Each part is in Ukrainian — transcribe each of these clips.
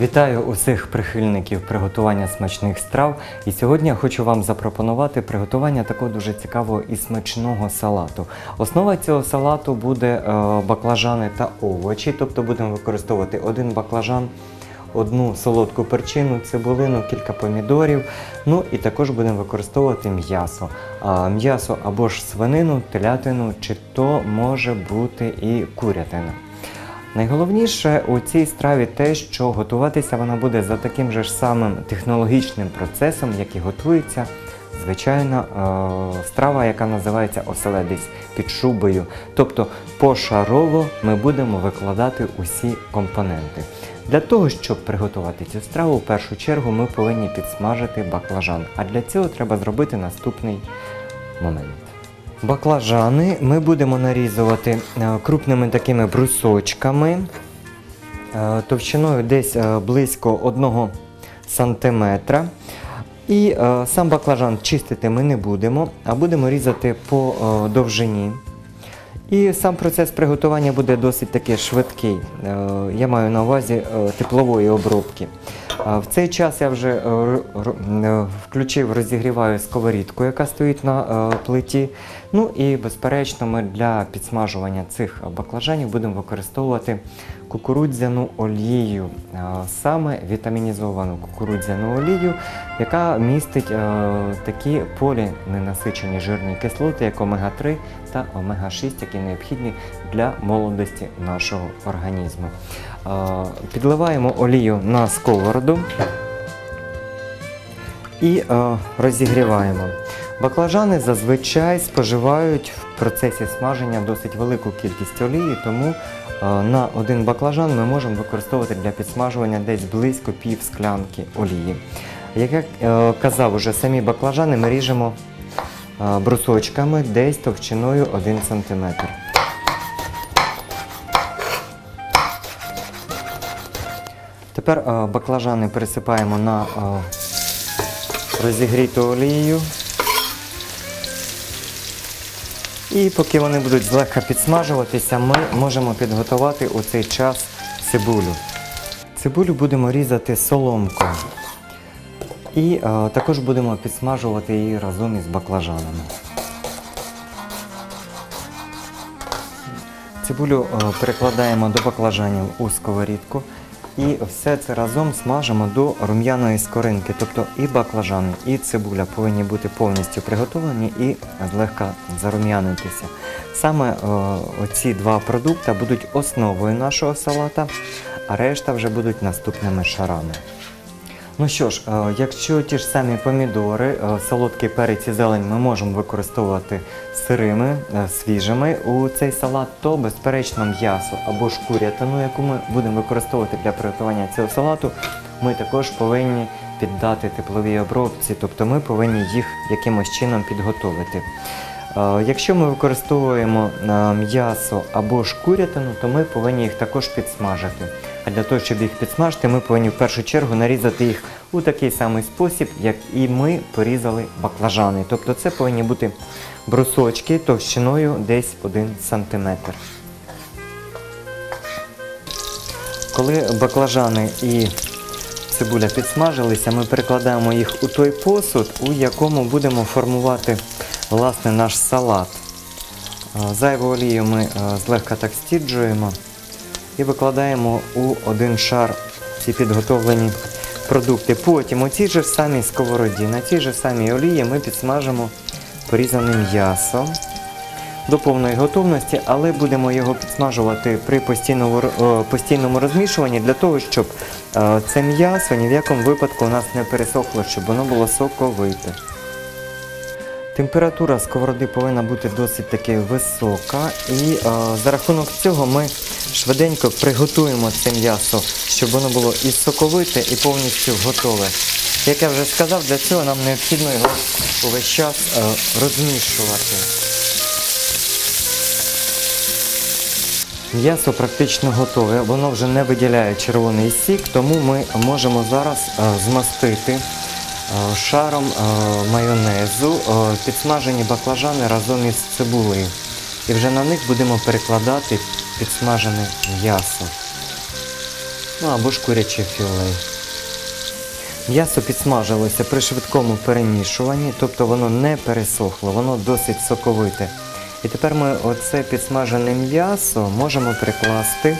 Вітаю усіх прихильників приготування смачних страв. І сьогодні я хочу вам запропонувати приготування такого дуже цікавого і смачного салату. Основа цього салату буде е, баклажани та овочі, тобто будемо використовувати один баклажан, одну солодку перчину, цибулину, кілька помідорів. Ну і також будемо використовувати м'ясо. М'ясо або ж свинину, телятину, чи то може бути і курятина. Найголовніше у цій страві те, що готуватися вона буде за таким же ж самим технологічним процесом, як і готується звичайна е, страва, яка називається оселедець під шубою. Тобто пошарово ми будемо викладати усі компоненти. Для того, щоб приготувати цю страву, в першу чергу ми повинні підсмажити баклажан. А для цього треба зробити наступний момент. Баклажани ми будемо нарізувати е, крупними такими брусочками е, товщиною десь е, близько 1 сантиметра. І сам баклажан чистити ми не будемо, а будемо різати по довжині. І сам процес приготування буде досить таки швидкий. Я маю на увазі теплової обробки. В цей час я вже е, е, включив, розігріваю сковорідку, яка стоїть на е, плиті. Ну і безперечно, ми для підсмажування цих баклажанів будемо використовувати кукурудзяну олію, саме вітамінізовану кукурудзяну олію, яка містить такі поліненасичені жирні кислоти, як омега-3 та омега-6, які необхідні для молодості нашого організму. Підливаємо олію на сковороду і розігріваємо. Баклажани зазвичай споживають в процесі смаження досить велику кількість олії, тому на один баклажан ми можемо використовувати для підсмажування десь близько пів склянки олії. Як я казав, уже самі баклажани ми ріжемо брусочками десь товщиною 1 см. Тепер е, баклажани пересипаємо на е, розігріту олію. І поки вони будуть злегка підсмажуватися, ми можемо підготувати у цей час цибулю. Цибулю будемо різати соломкою. І е, також будемо підсмажувати її разом із баклажанами. Цибулю перекладаємо до баклажанів у сковорідку. І все це разом смажимо до рум'яної скоринки. Тобто і баклажани, і цибуля повинні бути повністю приготовані і злегка зарум'янитися. Саме е, оці два продукти будуть основою нашого салата, а решта вже будуть наступними шарами. Ну що ж, е, якщо ті ж самі помідори, е, солодкий перець і зелень ми можемо використовувати сирими, е, свіжими у цей салат, то безперечно м'ясо або ж курятину, яку ми будемо використовувати для приготування цього салату, ми також повинні піддати тепловій обробці, тобто ми повинні їх якимось чином підготовити. Якщо ми використовуємо м'ясо або ж курятину, то ми повинні їх також підсмажити. Для того, щоб їх підсмажити, ми повинні в першу чергу нарізати їх у такий самий спосіб, як і ми порізали баклажани. Тобто це повинні бути брусочки товщиною десь 1 см. Коли баклажани і цибуля підсмажилися, ми перекладаємо їх у той посуд, у якому будемо формувати власне наш салат. Е, Зайву олію ми е, злегка так стіджуємо і викладаємо у один шар ці підготовлені продукти. Потім у цій же самій сковороді, на цій же самій олії ми підсмажимо порізане м'ясо до повної готовності, але будемо його підсмажувати при постійному, е, постійному розмішуванні для того, щоб е, це м'ясо ні в якому випадку у нас не пересохло, щоб воно було соковите. Температура сковороди повинна бути досить таки висока, і е, за рахунок цього ми швиденько приготуємо це м'ясо, щоб воно було і соковите, і повністю готове. Як я вже сказав, для цього нам необхідно його увесь час е, розмішувати. М'ясо практично готове, воно вже не виділяє червоний сік, тому ми можемо зараз е, змастити шаром е, майонезу е, підсмажені баклажани разом із цибулею. І вже на них будемо перекладати підсмажене м'ясо. ну або ж куряче філе. М'ясо підсмажилося при швидкому перемішуванні, тобто воно не пересохло, воно досить соковите. І тепер ми оце підсмажене м'ясо можемо прикласти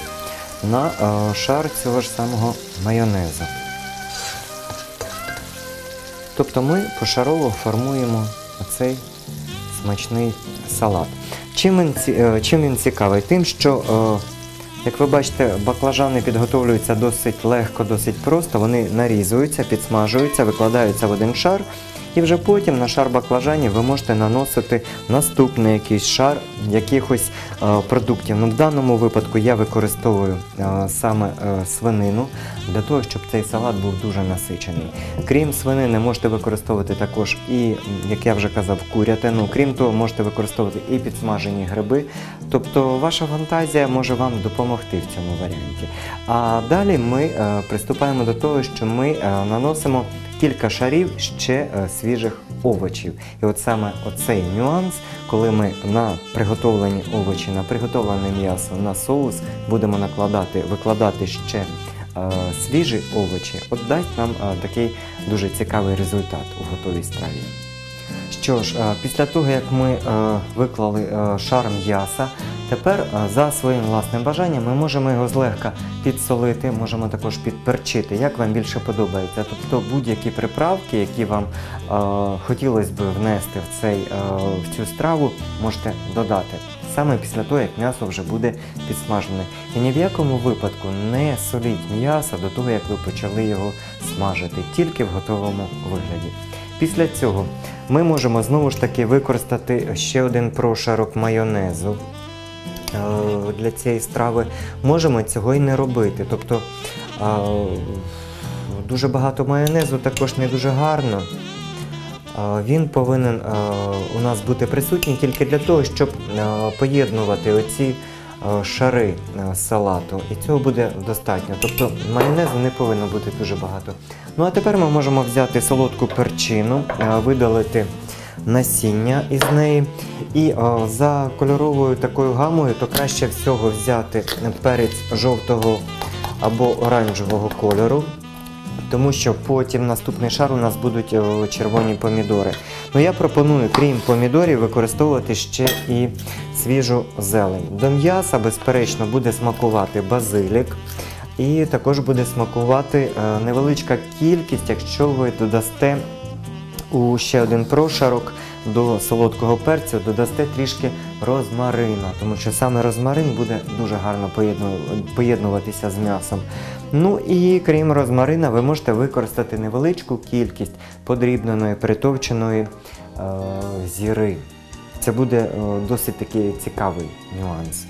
на е, шар цього ж самого майонезу. Тобто ми пошарово формуємо оцей смачний салат. Чим він, е, чим він цікавий? Тим, що, е, як ви бачите, баклажани підготовлюються досить легко, досить просто. Вони нарізуються, підсмажуються, викладаються в один шар. І вже потім на шар баклажанів ви можете наносити наступний якийсь шар якихось е, продуктів. Ну, в даному випадку я використовую е, саме е, свинину для того, щоб цей салат був дуже насичений. Крім свинини, можете використовувати також і, як я вже казав, курятину. Крім того, можете використовувати і підсмажені гриби. Тобто ваша фантазія може вам допомогти в цьому варіанті. А далі ми приступаємо до того, що ми наносимо кілька шарів ще е, свіжих овочів. І от саме оцей нюанс, коли ми на приготовлені овочі, на приготовлене м'ясо, на соус будемо накладати, викладати ще е, свіжі овочі, от дасть нам е, такий дуже цікавий результат у готовій страві. Що ж, е, після того як ми е, виклали е, шар м'яса, тепер за своїм власним бажанням ми можемо його злегка підсолити, можемо також підперчити, як вам більше подобається. Тобто будь-які приправки, які вам хотілося б внести в, цей, в цю страву, можете додати. Саме після того, як м'ясо вже буде підсмажене. І ні в якому випадку не соліть м'ясо до того, як ви почали його смажити, тільки в готовому вигляді. Після цього ми можемо знову ж таки використати ще один прошарок майонезу е, для цієї страви. Можемо цього і не робити. Тобто е, дуже багато майонезу також не дуже гарно. Е, Він повинен у нас бути присутній тільки для того, щоб поєднувати оці шари е, салату. І цього буде достатньо. Тобто майонезу не повинно бути дуже багато. Ну а тепер ми можемо взяти солодку перчину, е, видалити насіння із неї. І е, за кольоровою такою гамою, то краще всього взяти перець жовтого або оранжевого кольору. Тому що потім наступний шар у нас будуть е, червоні помідори. Ну я пропоную, крім помідорів, використовувати ще і свіжу зелень. До м'яса, безперечно, буде смакувати базилік. І також буде смакувати е, невеличка кількість, якщо ви додасте у ще один прошарок до солодкого перцю, додасте трішки розмарина, тому що саме розмарин буде дуже гарно поєднуватися з м'ясом. Ну і крім розмарина, ви можете використати невеличку кількість подрібненої перетовченої е, зіри. Це буде е, досить такий цікавий нюанс.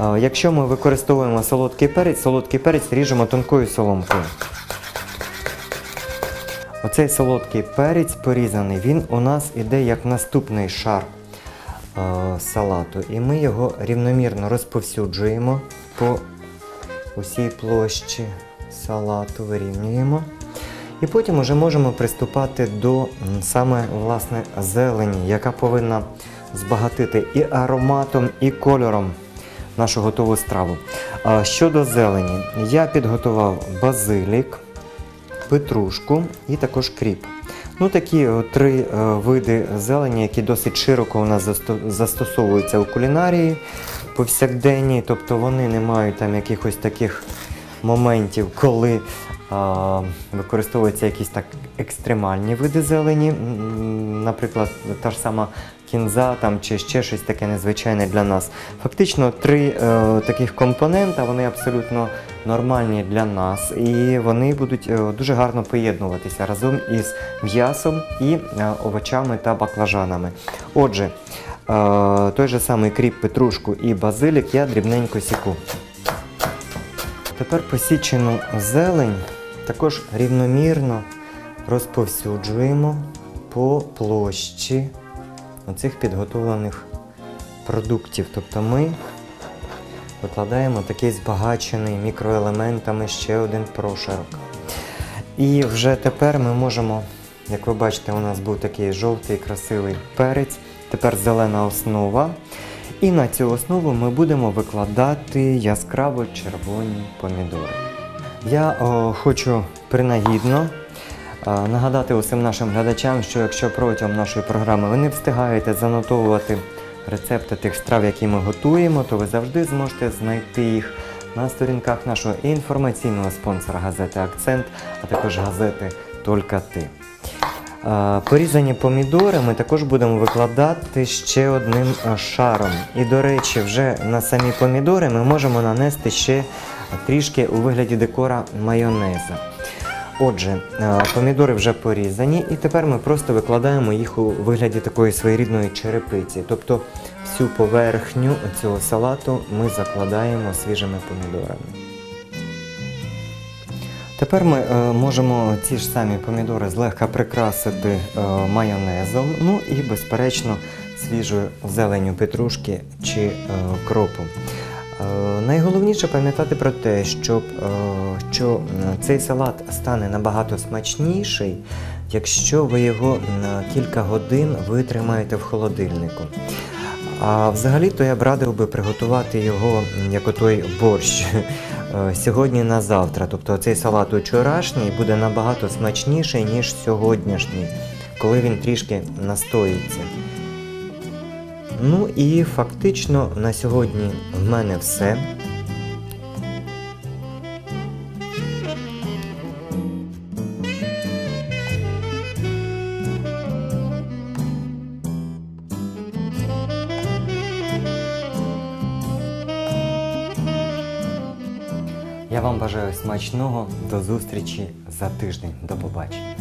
Е, Якщо ми використовуємо солодкий перець, солодкий перець ріжемо тонкою соломкою. Оцей солодкий перець порізаний, він у нас іде як наступний шар е, салату. І ми його рівномірно розповсюджуємо по усій площі салату, вирівнюємо. І потім вже можемо приступати до саме власне зелені, яка повинна збагатити і ароматом, і кольором нашу готову страву. Щодо зелені, я підготував базилік, петрушку і також кріп. Ну, такі три е, види зелені, які досить широко у нас застосовуються у кулінарії повсякденні, тобто вони не мають там якихось таких моментів, коли а, використовуються якісь так екстремальні види зелені, наприклад, та ж сама кінза там, чи ще щось таке незвичайне для нас. Фактично три е, таких компонента, вони абсолютно нормальні для нас, і вони будуть е, дуже гарно поєднуватися разом із м'ясом і е, овочами та баклажанами. Отже, той же самий кріп, петрушку і базилік я дрібненько сіку. Тепер посічену зелень також рівномірно розповсюджуємо по площі оцих підготовлених продуктів. Тобто ми викладаємо такий збагачений мікроелементами ще один прошарок. І вже тепер ми можемо, як ви бачите, у нас був такий жовтий красивий перець, тепер зелена основа. І на цю основу ми будемо викладати яскраво червоні помідори. Я о, хочу принагідно е, нагадати усім нашим глядачам, що якщо протягом нашої програми ви не встигаєте занотовувати рецепти тих страв, які ми готуємо, то ви завжди зможете знайти їх на сторінках нашого інформаційного спонсора газети Акцент, а також газети Тільки ти. Порізані помідори ми також будемо викладати ще одним шаром. І, до речі, вже на самі помідори ми можемо нанести ще трішки у вигляді декора майонеза. Отже, помідори вже порізані, і тепер ми просто викладаємо їх у вигляді такої своєрідної черепиці. Тобто всю поверхню цього салату ми закладаємо свіжими помідорами. Тепер ми е, можемо ці ж самі помідори злегка прикрасити е, майонезом, ну і, безперечно, свіжою зеленю петрушки чи е, кропу. Найголовніше пам'ятати про те, щоб, що цей салат стане набагато смачніший, якщо ви його на кілька годин витримаєте в холодильнику. А взагалі-то я б радив би приготувати його як отой борщ е, сьогодні на завтра. Тобто цей салат вчорашній буде набагато смачніший, ніж сьогоднішній, коли він трішки настоїться. Ну і фактично на сьогодні в мене все. Вам бажаю смачного. До зустрічі за тиждень. До побачення.